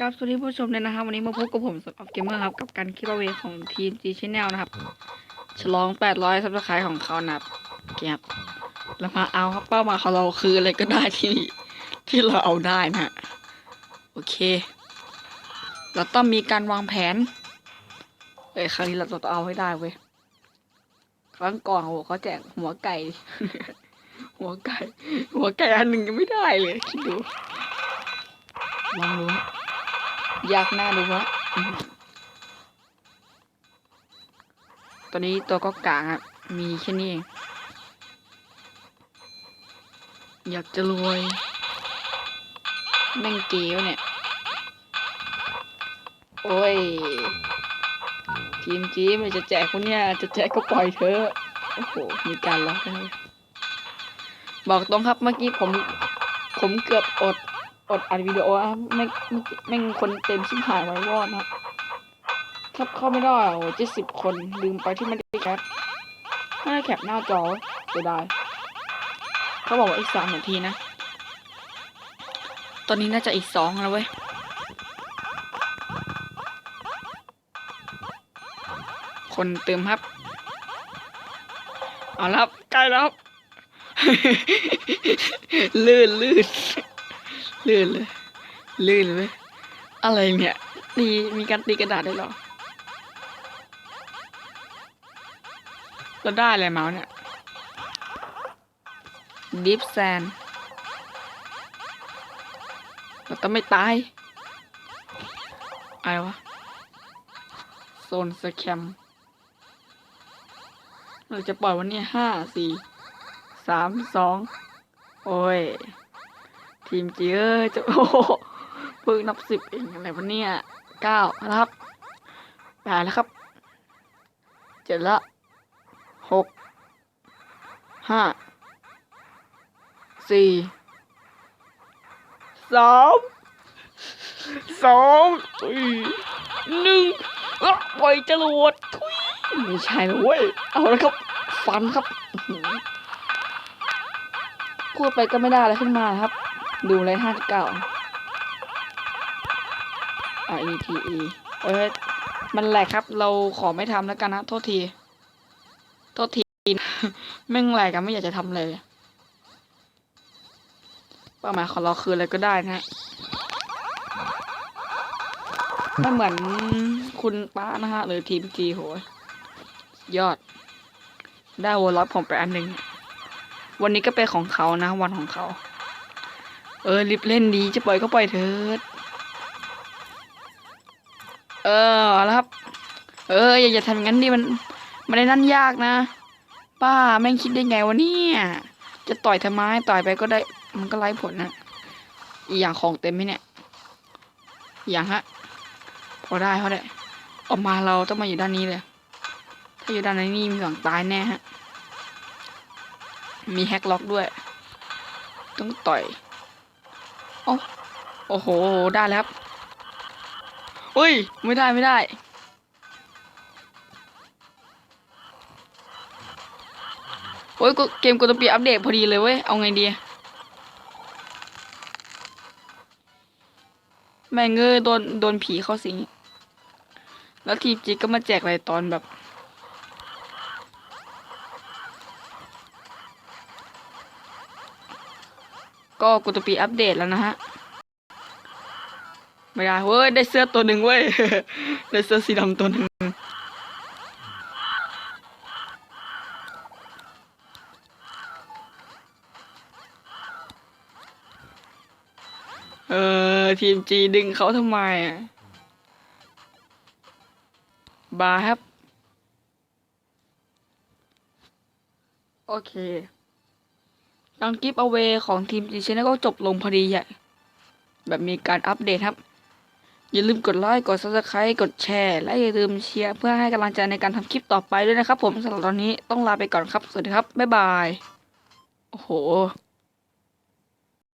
กับสวัสดีผู้ชมเลยนะครับ วันนี้มาพบกับผมสำหรับเกมเมอร์ครับกับการคลิปเวของทีม G Channel นะครับ ฉลอง 800ซับสไครต์ของเขานะครับเก็บแล้วมาเอาครับเป้าหมายของเราคืออะไรก็ได้ที่ที่เราเอาได้นะฮะโอเค เราต้องมีการวางแผนเอ้ยครั้งนี้เราต้องเอาให้ได้เว้ยครั้งก่อนโอ้เขาแจกหัวไก่ หัวไก่ หัวไก่อันหนึ่งยังไม่ได้เลยคิดดูลองดู ยากหน้าดูวะตอนนี้ตัวก็กลางอะมีแค่นี้เองอยากจะรวย แม่งเก๋วเนี่ย โอ้ยทีมจีมันจะแจกคนเนี้ยจะแจกก็ปล่อยเธอ โอ้โห มีการล็อกเลยบอกตรงครับเมื่อกี้ผม ผมเกือบอด อดอัดวิดีโออะไม่ไม่ไม่คนเต็มชิบหายไว้วอดนะครับเข้าไม่ได้โอ้เจ็ดสิบคนลืมไปที่ไม่ได้แคปไม่ได้แคปหน้าจอเสียดายเขาบอกว่าอีกสามนาทีนะ ตอนนี้น่าจะอีกสองแล้วเว้ยคนเติมครับ เอาละครับใกล้แล้วลื่นลื่น ลื่นเลย ลื่นเลยอะไรเนี่ยตีมีการตีกระดาษได้หรอเราได้อะไรเมาเนี่ยดิฟแซนเราต้องไม่ตาย อะไรวะ โซนสแคมเราจะปล่อยวันนี้ห้าสี่สามสองโอ้ย ทีมจีเออจะโอ้โหเพิ่งนับสิบเองอะไรวะเนี่ยเก้าแล้วครับแปดแล้วครับเจ็ดละหกห้าสี่สามสองหนึ่งอะปล่อยจรวดทุยไม่ใช่นะเว้ยเอาล้วครับฟันครับ พูดไปก็ไม่ได้อะไรขึ้นมาครับ ดูเลยห้าเก้า R E T E เอ้ยมันแหลกครับ เราขอไม่ทำแล้วกันนะโทษที โทษทีแม่งแหลกกันไม่อยากจะทำเลยเป้าหมายของเราคืออะไรก็ได้นะฮะไม่เหมือนคุณป้านะฮะ หรือทีมจีโหยยอด ได้วอลล็อตผมไปอันหนึ่งวันนี้ก็เป็นของเขานะ วันของเขา เออรีบเล่นดีจะปล่อยก็ปล่อยเถิด เออแล้วครับ เอออย่าอย่าทำอย่างนั้นดิมันมันได้นั่นยากนะ ป้าแม่งคิดได้ไงวะเนี่ย จะต่อยทำไมต่อยไปก็ได้ มันก็ไร้ผลนะอีอย่างของเต็มไหมเนี่ยอีกอย่างฮะ พอได้พอได้ออกมาเราต้องมาอยู่ด้านนี้เลย ถ้าอยู่ด้านนี้มีหวังตายแน่ฮะ มีแฮกล็อกด้วย ต้องต่อย โอ้โอ้โห ได้แล้วครับเฮ้ย ไม่ได้ไม่ได้ โอ้ยกูเกมกูต้องปีอัปเดตพอดีเลยเว้ย เอาไงดี แม่งเอ้ยโดนโดนผีเข้าสิง แล้วทีมจีก็มาแจกอะไรตอนแบบ ก็กูจะปีอัปเดตแล้วนะฮะ ไม่ได้เว้ย ได้เสื้อตัวหนึ่งเว้ย ได้เสื้อสีดำตัวหนึ่งเออ ทีมจีดึงเขาทำไมอะ บาครับ โอเค การกิฟต์เอาเวของทีมจีชนะก็จบลงพอดีใหญ่ แบบมีการอัปเดตครับ อย่าลืมกดไลค์กด subscribe กดแชร์ และอย่าลืมเชียร์เพื่อให้กำลังใจในการทำคลิปต่อไปด้วยนะครับ ผมสำหรับตอนนี้ต้องลาไปก่อนครับ สวัสดีครับ บ๊ายบาย โอ้โห